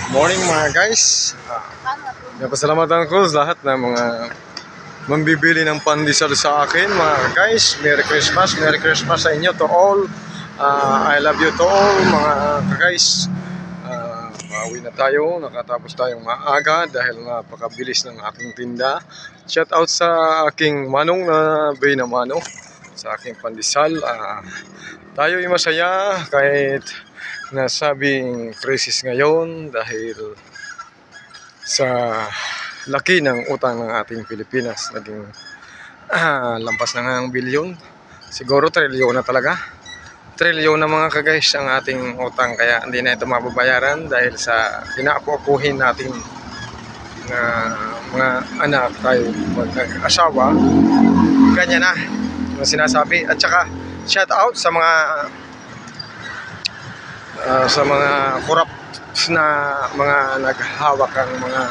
Good morning mga guys. Uh, napasalamatan ko sa lahat ng mga mambibili ng pandesal sa akin mga guys. Merry Christmas, Merry Christmas sa inyo to all. Uh, I love you to all mga guys. Uh, Pauwi na tayo, nakatapos tayong maaga dahil napakabilis ng aking tinda. Shout out sa aking manong na bay na mano sa aking pandesal. Uh, tayo ay masaya kahit nasabing crisis ngayon dahil sa laki ng utang ng ating Pilipinas. Naging ah, lampas na ang bilyon. Siguro trilyon na talaga. Trilyon na mga kagays ang ating utang kaya hindi na ito mababayaran dahil sa pinaapu-apuhin natin na mga anak tayo mag-asawa. Ganyan na yung sinasabi. At saka shout out sa mga uh, sa mga corrupt na mga naghawak ang mga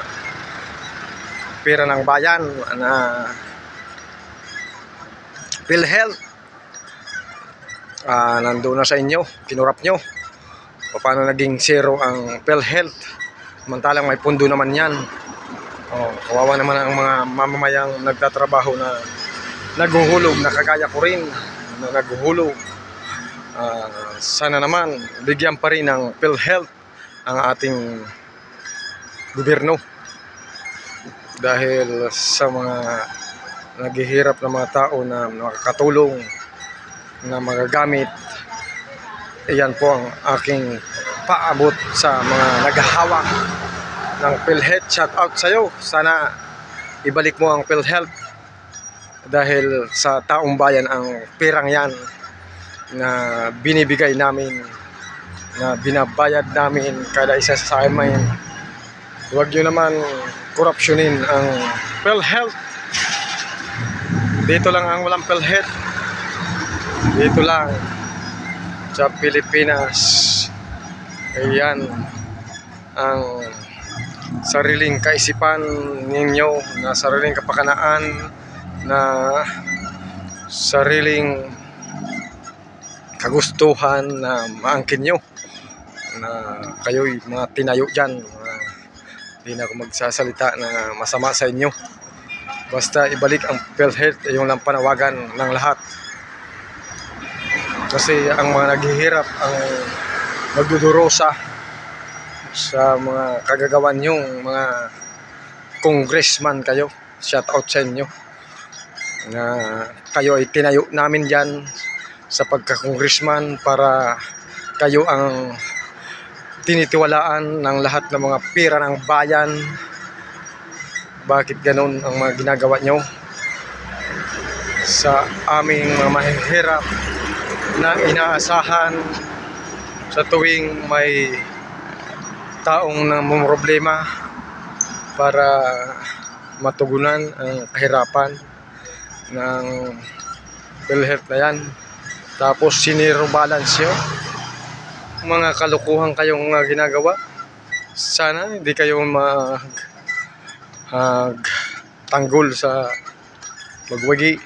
pera ng bayan na PhilHealth. Uh, nandun na sa inyo, kinurap nyo. Paano naging zero ang PhilHealth? Samantalang may pundo naman yan. Oh, kawawa naman ang mga mamamayang nagtatrabaho na naghuhulog na kagaya ko rin na naghuhulog uh, sana naman bigyan pa rin ng PhilHealth ang ating gobyerno. Dahil sa mga naghihirap na mga tao na makakatulong na magagamit iyan po ang aking paabot sa mga naghahawak ng PhilHealth. Shout out sa iyo sana ibalik mo ang PhilHealth dahil sa taong bayan ang pirang yan na binibigay namin na binabayad namin kada isa sa amin huwag nyo naman korupsyonin ang PhilHealth. Dito lang ang walang PhilHealth. Dito lang sa Pilipinas. Ayan ang sariling kaisipan ninyo na sariling kapakanaan na sariling kagustuhan na maangkin nyo na kayo'y mga tinayo dyan uh, di na ako magsasalita na masama sa inyo. Basta ibalik ang PhilHealth yung lang panawagan ng lahat. Kasi ang mga naghihirap ang magdudurosa sa mga kagagawan yung mga congressman kayo shout out sa inyo na kayo ay tinayo namin dyan sa pagka-congressman para kayo ang tinitiwalaan ng lahat ng mga pira ng bayan. Bakit ganun ang mga ginagawa nyo? Sa aming mga mahihirap na inaasahan sa tuwing may taong na problema para matugunan ang kahirapan ng PhilHealth na yan. Tapos siniro balance nyo. Mga kalukuhan kayong uh, ginagawa. Sana hindi kayo mag uh, tanggol sa magwagi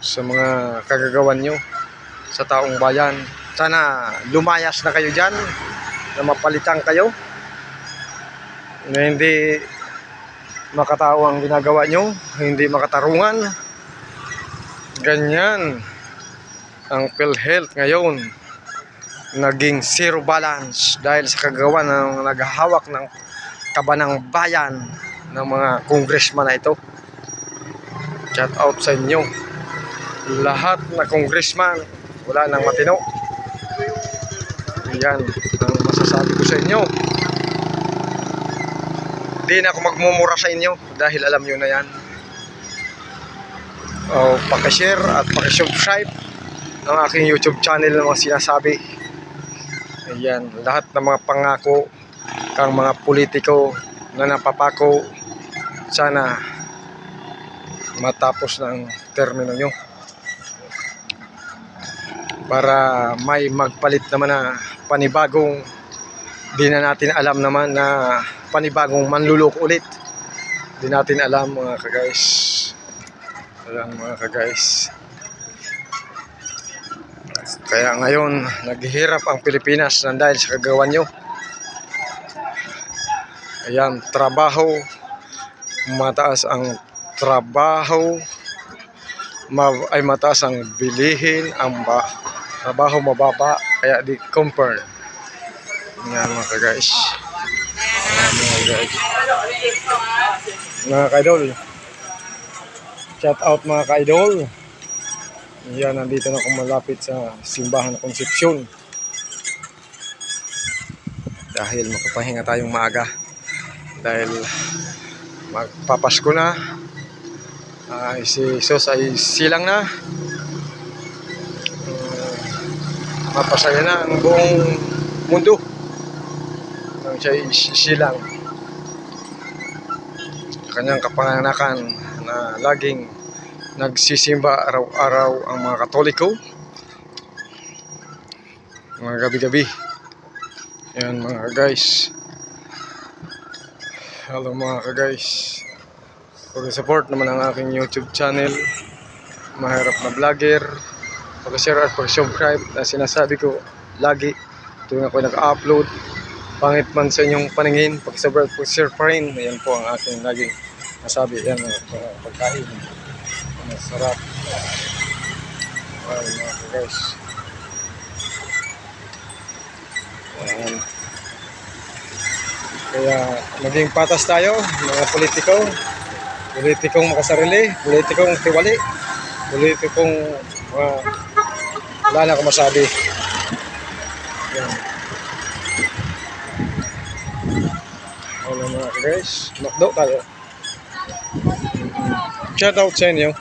sa mga kagagawan nyo sa taong bayan. Sana lumayas na kayo dyan na mapalitan kayo na hindi makatao ang ginagawa nyo, hindi makatarungan. Ganyan ang PhilHealth ngayon naging zero balance dahil sa kagawa ng naghahawak ng kabanang bayan ng mga congressman na ito. Shout out sa inyo. Lahat na congressman, wala nang matino. Yan ang masasabi ko sa inyo. Hindi na ako magmumura sa inyo dahil alam nyo na yan. O, pakishare at pakisubscribe ang aking YouTube channel ng mga sinasabi. Ayan, lahat ng mga pangako kang mga politiko na napapako sana matapos ng termino nyo. Para may magpalit naman na panibagong di na natin alam naman na panibagong manluloko ulit. Di natin alam mga kagays alam mga kagays kaya ngayon naghihirap ang Pilipinas nang dahil sa kagawa nyo Ayan, trabaho. Mataas ang trabaho. Ma- ay mataas ang bilihin. Ang ba trabaho mababa. Kaya di compare. Ayan mga guys. Mga guys. Mga ka-idol. Shout out mga ka-idol. Ayan, nandito na ako malapit sa simbahan ng Concepcion. Dahil makapahinga tayong maaga. Dahil magpapasko na. Ah, si Jesus ay silang na. Uh, mapasaya na ang buong mundo. Nang siya ay silang. Kanyang kapanganakan na laging nagsisimba araw-araw ang mga katoliko. Mga gabi-gabi. Yan mga guys. Hello mga guys. Pag-support naman ang aking YouTube channel. Mahirap na vlogger. Pag-share at pag-subscribe na sinasabi ko lagi tuwing ako nag-upload. Pangit man sa inyong paningin, pag-subscribe at pag-share pa rin. Yan po ang aking laging nasabi. Yan mga pagkain. Masarap. Ay mga guys. Ayan. Kaya maging patas tayo, mga politiko. Politikong makasarili, politikong tiwali, politikong uh, wala na akong masabi. Yan. Ano mga guys, makdo tayo. Shout out sa inyo.